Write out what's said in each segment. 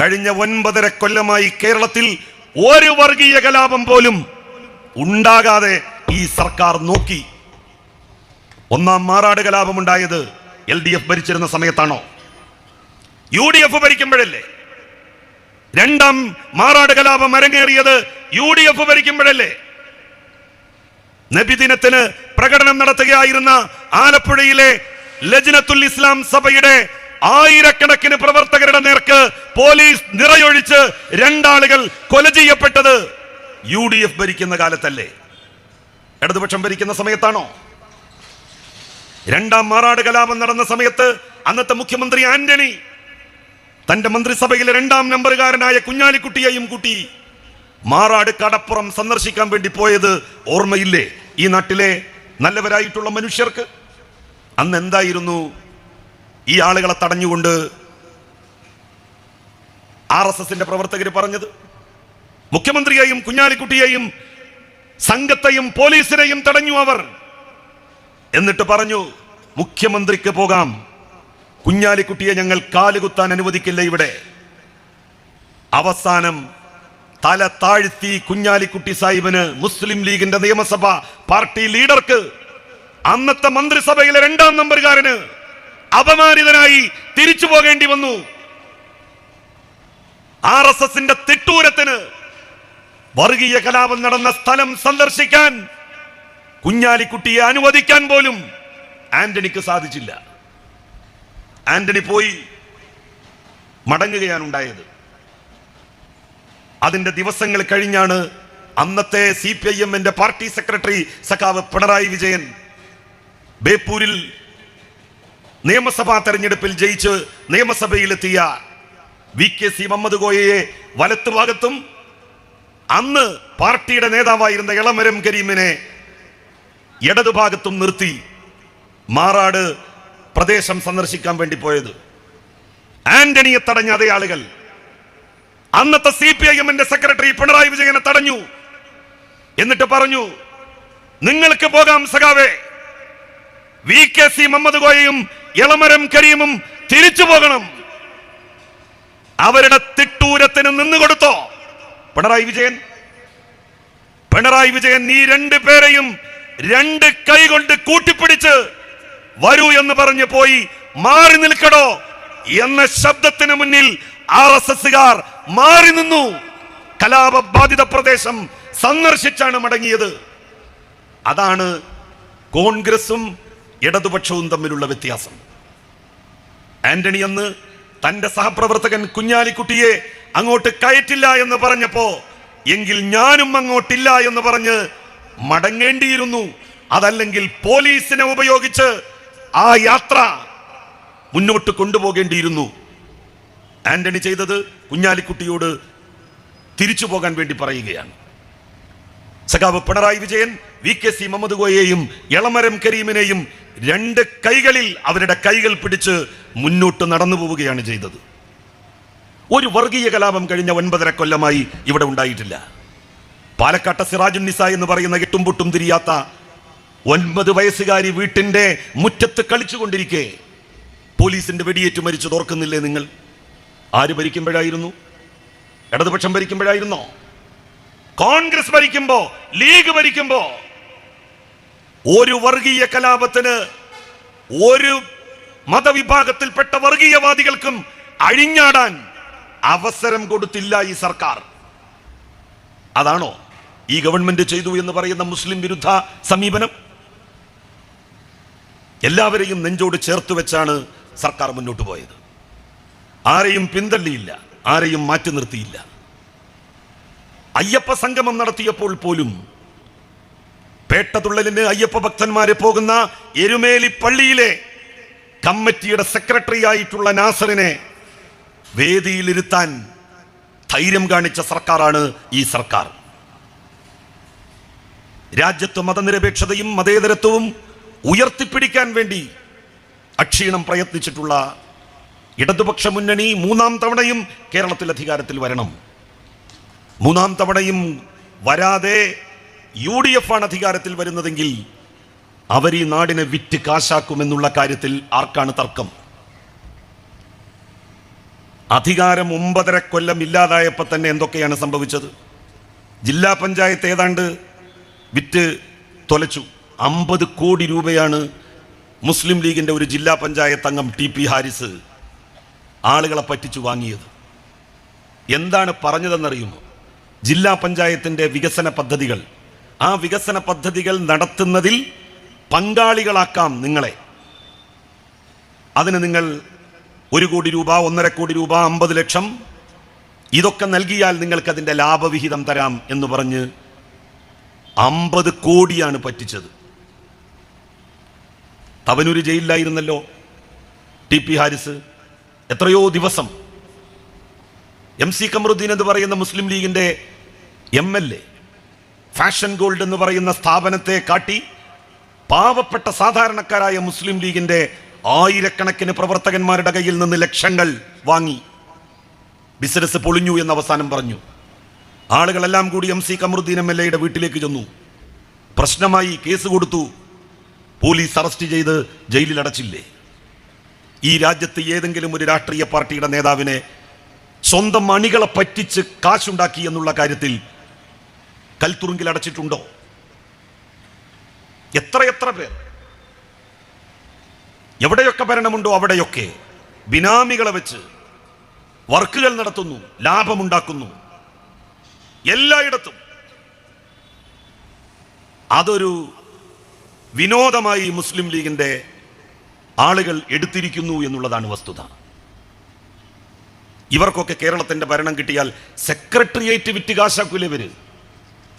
കഴിഞ്ഞ ഒൻപതര കൊല്ലമായി കേരളത്തിൽ ഒരു വർഗീയ കലാപം പോലും ഉണ്ടാകാതെ ഈ സർക്കാർ നോക്കി. ഒന്നാം മാറാട് കലാപം ഉണ്ടായത് എൽ ഡി എഫ് ഭരിച്ചിരുന്ന സമയത്താണോ? യു ഡി എഫ് ഭരിക്കുമ്പോഴല്ലേ? രണ്ടാം മാറാട് കലാപം അരങ്ങേറിയത് യു ഡി എഫ് ഭരിക്കുമ്പോഴല്ലേ? നബിദിനത്തിന് പ്രകടനം നടത്തുകയായിരുന്ന ആലപ്പുഴയിലെ ലജ്നത്തുൽ ഇസ്ലാം സഭയുടെ ആയിരക്കണക്കിന് പ്രവർത്തകരുടെ നേർക്ക് പോലീസ് നിറയൊഴിച്ച് രണ്ടാളുകൾ കൊല ചെയ്യപ്പെട്ടത് യു ഡി എഫ് ഭരിക്കുന്ന കാലത്തല്ലേ? ഇടതുപക്ഷം ഭരിക്കുന്ന സമയത്താണോ? രണ്ടാം മാറാട് കലാപം നടന്ന സമയത്ത് അന്നത്തെ മുഖ്യമന്ത്രി ആന്റണി തന്റെ മന്ത്രിസഭയിലെ രണ്ടാം നമ്പറുകാരനായ കുഞ്ഞാലിക്കുട്ടിയെയും കൂട്ടി മാറാട് കടപ്പുറം സന്ദർശിക്കാൻ വേണ്ടി പോയത് ഓർമ്മയില്ലേ? ഈ നാട്ടിലെ നല്ലവരായിട്ടുള്ള മനുഷ്യർക്ക് അന്ന് എന്തായിരുന്നു? ഈ ആളുകളെ തടഞ്ഞുകൊണ്ട് ആർ എസ് എസിന്റെ പ്രവർത്തകർ പറഞ്ഞത്. മുഖ്യമന്ത്രിയെയും കുഞ്ഞാലിക്കുട്ടിയെയും സംഘത്തെയും പോലീസിനെയും തടഞ്ഞു അവർ. എന്നിട്ട് പറഞ്ഞു മുഖ്യമന്ത്രിക്ക് പോകാം. കുഞ്ഞാലിക്കുട്ടിയെ ഞങ്ങൾ കാലുകുത്താൻ അനുവദിക്കില്ല ഇവിടെ. അവസാനം തല താഴ്ത്തി കുഞ്ഞാലിക്കുട്ടി സാഹിബിന് മുസ്ലിം ലീഗിന്റെ നിയമസഭ പാർട്ടി ലീഡർക്ക് അന്നത്തെ മന്ത്രിസഭയിലെ രണ്ടാം നമ്പറുകാരന് അപമാനിതനായി തിരിച്ചു പോകേണ്ടി വന്നു. ആർ എസ് എസിന്റെ തിട്ടൂരത്തിന് വർഗീയ കലാപം നടന്ന സ്ഥലം സന്ദർശിക്കാൻ കുഞ്ഞാലിക്കുട്ടിയെ അനുവദിക്കാൻ പോലും ആന്റണിക്ക് സാധിച്ചില്ല. ആന്റണി പോയി മടങ്ങുകയാണ് ഉണ്ടായത് അതിന്റെ ദിവസങ്ങൾ കഴിഞ്ഞാണ് അന്നത്തെ സി പി ഐ എമ്മിന്റെ പാർട്ടി സെക്രട്ടറി സഖാവ് പിണറായി വിജയൻ ബേപ്പൂരിൽ നിയമസഭാ തെരഞ്ഞെടുപ്പിൽ ജയിച്ച് നിയമസഭയിലെത്തിയ വി കെ സി മുഹമ്മദ് കോയയെ വലത്തുഭാഗത്തും അന്ന് പാർട്ടിയുടെ നേതാവായിരുന്ന ഇളമരം കരീമിനെ ഇടതുഭാഗത്തും നിർത്തി മാറാട് പ്രദേശം സന്ദർശിക്കാൻ വേണ്ടി പോയത്. ആന്റണിയെ തടഞ്ഞ അതേ ആളുകൾ. അന്നത്തെ സി പി ഐ എമ്മിന്റെ സെക്രട്ടറി പിണറായി വിജയനെ തടഞ്ഞു. എന്നിട്ട് പറഞ്ഞു നിങ്ങൾക്ക് പോകാം സഖാവേ. വി കെ സി മുഹമ്മദ് കോയയും ഇളമരം കരീമും തിരിച്ചു പോകണം. അവരുടെ തിട്ടൂരത്തിന് നിന്നുകൊടുത്തോ പിണറായി വിജയൻ പിണറായി വിജയൻ നീ രണ്ടു പേരെയും രണ്ട് കൈ കൊണ്ട് കൂട്ടിപ്പിടിച്ച് വരൂ എന്ന് പറഞ്ഞു പോയി മാറി നിൽക്കടോ എന്ന ശബ്ദത്തിന് മുന്നിൽ ആർ എസ് എസുകാർ മാറി നിന്നു. കലാപബാധിത പ്രദേശം സന്ദർശിച്ചാണ് മടങ്ങിയത്. അതാണ് കോൺഗ്രസും ഇടതുപക്ഷവും തമ്മിലുള്ള വ്യത്യാസം. ആന്റണി അന്ന് തന്റെ സഹപ്രവർത്തകൻ കുഞ്ഞാലിക്കുട്ടിയെ അങ്ങോട്ട് കയറ്റില്ല എന്ന് പറഞ്ഞപ്പോ എങ്കിൽ ഞാനും അങ്ങോട്ടില്ല എന്ന് പറഞ്ഞ് മടങ്ങേണ്ടിയിരുന്നു. അതല്ലെങ്കിൽ പോലീസിനെ ഉപയോഗിച്ച് ആ യാത്ര മുന്നോട്ട് കൊണ്ടുപോകേണ്ടിയിരുന്നു. ആന്റണി ചെയ്തത് കുഞ്ഞാലിക്കുട്ടിയോട് തിരിച്ചു പോകാൻ വേണ്ടി പറയുകയാണ്. സഖാവ് Pinarayi Vijayan V K C Muhammad കോയെയും Elamaram കരീമിനെയും രണ്ട് കൈകളിൽ അവരുടെ കൈകൾ പിടിച്ച് മുന്നോട്ട് നടന്നു പോവുകയാണ് ചെയ്തത്. ഒരു വർഗീയ കലാപം കഴിഞ്ഞ ഒൻപതര കൊല്ലമായി ഇവിടെ ഉണ്ടായിട്ടില്ല. പാലക്കാട്ടെ സിറാജുന്നിസ എന്ന് പറയുന്ന എട്ടും തിരിയാത്ത ഒൻപത് വയസ്സുകാരി വീട്ടിന്റെ മുറ്റത്ത് കളിച്ചുകൊണ്ടിരിക്കെ. പോലീസിന്റെ വെടിയേറ്റ് മരിച്ചു ഓർക്കുന്നില്ലേ നിങ്ങൾ? ആര് ഭരിക്കുമ്പോഴായിരുന്നു? ഇടതുപക്ഷം ഭരിക്കുമ്പോഴായിരുന്നോ? കോൺഗ്രസ് ഭരിക്കുമ്പോ ലീഗ് ഭരിക്കുമ്പോ ഒരു വർഗീയ കലാപത്തിന് ഒരു മതവിഭാഗത്തിൽപ്പെട്ട വർഗീയവാദികൾക്കും അഴിഞ്ഞാടാൻ അവസരം കൊടുത്തില്ല ഈ സർക്കാർ. അതാണോ ഈ ഗവൺമെന്റ് ചെയ്തു എന്ന് പറയുന്ന മുസ്ലിം വിരുദ്ധ സമീപനം? എല്ലാവരെയും നെഞ്ചോട് ചേർത്ത് വെച്ചാണ് സർക്കാർ മുന്നോട്ട് പോയത്. ആരെയും പിന്തള്ളിയില്ല ആരെയും മാറ്റി നിർത്തിയില്ല. അയ്യപ്പ സംഗമം നടത്തിയപ്പോൾ പോലും പേട്ടതുള്ളലിന് അയ്യപ്പ ഭക്തന്മാരെ പോകുന്ന എരുമേലി പള്ളിയിലെ കമ്മിറ്റിയുടെ സെക്രട്ടറി ആയിട്ടുള്ള നാസറിനെ വേദിയിലിരുത്താൻ ധൈര്യം കാണിച്ച സർക്കാരാണ് ഈ സർക്കാർ. രാജ്യത്ത് മതനിരപേക്ഷതയും മതേതരത്വവും ഉയർത്തിപ്പിടിക്കാൻ വേണ്ടി അക്ഷീണം പ്രയത്നിച്ചിട്ടുള്ള ഇടതുപക്ഷ മുന്നണി മൂന്നാം തവണയും കേരളത്തിൽ അധികാരത്തിൽ വരണം. മൂന്നാം തവണയും വരാതെ യു ഡി എഫ് ആണ് അധികാരത്തിൽ വരുന്നതെങ്കിൽ അവർ ഈ നാടിനെ വിറ്റ് കാശാക്കുമെന്നുള്ള കാര്യത്തിൽ ആർക്കാണ് തർക്കം? അധികാരം ഒമ്പതര കൊല്ലം ഇല്ലാതായപ്പോൾ തന്നെ എന്തൊക്കെയാണ് സംഭവിച്ചത്? ജില്ലാ പഞ്ചായത്ത് ഏതാണ്ട് വിറ്റ് തൊലച്ചു. അമ്പത് കോടി രൂപയാണ് മുസ്ലിം ലീഗിന്റെ ഒരു ജില്ലാ പഞ്ചായത്ത് അംഗം ടി പി ഹാരിസ് ആളുകളെ പറ്റിച്ചു വാങ്ങിയത്. എന്താണ് പറഞ്ഞതെന്നറിയുമോ? ജില്ലാ പഞ്ചായത്തിന്റെ വികസന പദ്ധതികൾ. ആ വികസന പദ്ധതികൾ നടത്തുന്നതിൽ പങ്കാളികളാക്കാം നിങ്ങളെ. അതിന് നിങ്ങൾ ഒരു കോടി രൂപ ഒന്നര കോടി രൂപ അമ്പത് ലക്ഷം ഇതൊക്കെ നൽകിയാൽ നിങ്ങൾക്ക് അതിന്റെ ലാഭവിഹിതം തരാം എന്ന് പറഞ്ഞ് അമ്പത് കോടിയാണ് പറ്റിച്ചത്. തവനൂര് ജയിലിലായിരുന്നല്ലോ ടി പി ഹാരിസ്. എത്രയോ ദിവസം എം സി കമറുദ്ദീൻ എന്ന് പറയുന്ന മുസ്ലിം ലീഗിന്റെ M L A fashion gold എന്ന് പറയുന്ന സ്ഥാപനത്തെ കാട്ടി പാവപ്പെട്ട സാധാരണക്കാരായ മുസ്ലിം ലീഗിന്റെ ആയിരക്കണക്കിന് പ്രവർത്തകന്മാരുടെ കയ്യിൽ നിന്ന് ലക്ഷങ്ങൾ വാങ്ങി. ബിസിനസ് പൊളിഞ്ഞു എന്ന് അവസാനം പറഞ്ഞു. ആളുകളെല്ലാം കൂടി M C Kamaruddin M L എയുടെ വീട്ടിലേക്ക് ചെന്നു. പ്രശ്നമായി കേസ് കൊടുത്തു. പോലീസ് അറസ്റ്റ് ചെയ്ത് ജയിലിൽ അടച്ചില്ലേ ഈ രാജ്യത്ത് ഏതെങ്കിലും ഒരു രാഷ്ട്രീയ പാർട്ടിയുടെ നേതാവിനെ സ്വന്തം അണികളെ പറ്റിച്ച് കാശുണ്ടാക്കി എന്നുള്ള കാര്യത്തിൽ കൽത്തുറുങ്കിൽ അടച്ചിട്ടുണ്ടോ? എത്രയെത്ര പേർ? എവിടെയൊക്കെ ഭരണമുണ്ടോ അവിടെയൊക്കെ ബിനാമികളെ വെച്ച് വർക്കുകൾ നടത്തുന്നു ലാഭമുണ്ടാക്കുന്നു. എല്ലായിടത്തും. അതൊരു വിനോദമായി മുസ്ലിം ലീഗിന്റെ ആളുകൾ എടുത്തിരിക്കുന്നു എന്നുള്ളതാണ് വസ്തുത. ഇവർക്കൊക്കെ കേരളത്തിന്റെ ഭരണം കിട്ടിയാൽ സെക്രട്ടേറിയറ്റ് വിറ്റ് കാശാക്കൂലേ ഇവർ?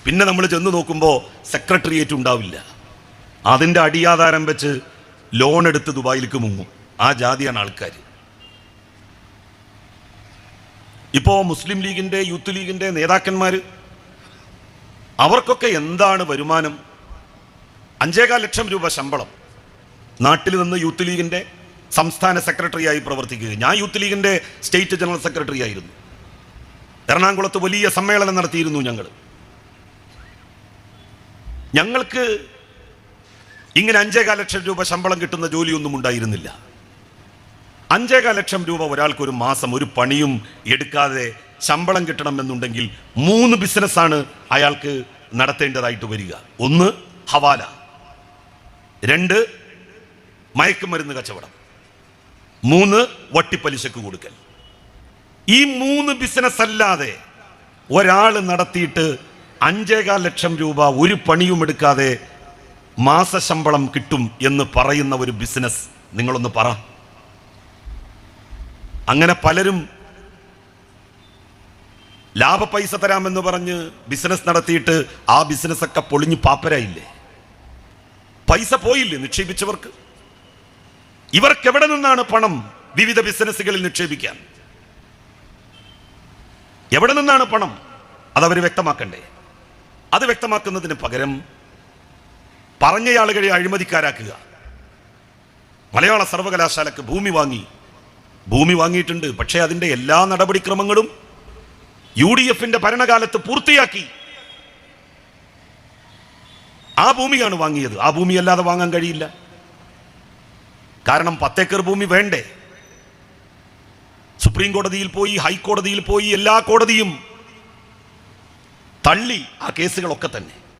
പിന്നെ നമ്മൾ ചെന്ന് നോക്കുമ്പോൾ സെക്രട്ടേറിയറ്റ് ഉണ്ടാവില്ല. അതിന്റെ അടിയാധാരം വെച്ച് ലോൺ എടുത്ത് ദുബായിലേക്ക് മുങ്ങും. ആ ജാതിയാണ് ആൾക്കാർ ഇപ്പോൾ മുസ്ലിം ലീഗിന്റെ യൂത്ത് ലീഗിന്റെ നേതാക്കന്മാർ അവർക്കൊക്കെ എന്താണ് വരുമാനം? അഞ്ചേകാൽ ലക്ഷം രൂപ ശമ്പളം. നാട്ടിൽ നിന്ന് യൂത്ത് ലീഗിന്റെ സംസ്ഥാന സെക്രട്ടറിയായി പ്രവർത്തിക്കുക ഞാൻ യൂത്ത് ലീഗിന്റെ സ്റ്റേറ്റ് ജനറൽ സെക്രട്ടറി ആയിരുന്നു. എറണാകുളത്ത് വലിയ സമ്മേളനം നടത്തിയിരുന്നു ഞങ്ങൾ ഞങ്ങൾക്ക് ഇങ്ങനെ അഞ്ചേകാൽ ലക്ഷം രൂപ ശമ്പളം കിട്ടുന്ന ജോലിയൊന്നും ഉണ്ടായിരുന്നില്ല. അഞ്ചേകാൽ ലക്ഷം രൂപ ഒരാൾക്ക് ഒരു മാസം ഒരു പണിയും എടുക്കാതെ ശമ്പളം കിട്ടണമെന്നുണ്ടെങ്കിൽ മൂന്ന് ബിസിനസ്സാണ് അയാൾക്ക് നടത്തേണ്ടതായിട്ട് വരിക. ഒന്ന് ഹവാല. രണ്ട് മയക്കുമരുന്ന് കച്ചവടം. മൂന്ന് വട്ടിപ്പലിശക്ക് കൊടുക്കൽ. ഈ മൂന്ന് ബിസിനസ് അല്ലാതെ ഒരാൾ നടത്തിയിട്ട് അഞ്ചേകാൽ ലക്ഷം രൂപ ഒരു പണിയും എടുക്കാതെ മാസശമ്പളം കിട്ടും എന്ന് പറയുന്ന ഒരു ബിസിനസ് നിങ്ങളൊന്ന് പറ. അങ്ങനെ പലരും ലാഭ പൈസ തരാമെന്ന് പറഞ്ഞ് ബിസിനസ് നടത്തിയിട്ട് ആ ബിസിനസ്സൊക്കെ പൊളിഞ്ഞ് പാപ്പരായില്ലേ? പൈസ പോയില്ലേ നിക്ഷേപിച്ചവർക്ക്? ഇവർക്ക് എവിടെ നിന്നാണ് പണം വിവിധ ബിസിനസ്സുകളിൽ നിക്ഷേപിക്കാൻ? എവിടെ നിന്നാണ് പണം? അതവർ വ്യക്തമാക്കണ്ടേ? അത് വ്യക്തമാക്കുന്നതിന് പകരം പറഞ്ഞയാളുകളെ അഴിമതിക്കാരാക്കുക. മലയാള സർവകലാശാലക്ക് ഭൂമി വാങ്ങി. ഭൂമി വാങ്ങിയിട്ടുണ്ട്. പക്ഷേ അതിന്റെ എല്ലാ നടപടിക്രമങ്ങളും യു ഡി എഫിന്റെ ഭരണകാലത്ത് പൂർത്തിയാക്കി. ആ ഭൂമിയാണ് വാങ്ങിയത്. ആ ഭൂമി അല്ലാതെ വാങ്ങാൻ കഴിയില്ല. കാരണം പത്തേക്കർ ഭൂമി വേണ്ടേ? സുപ്രീം കോടതിയിൽ പോയി ഹൈക്കോടതിയിൽ പോയി എല്ലാ കോടതിയും തള്ളി ആ കേസുകളൊക്കെ തന്നെ.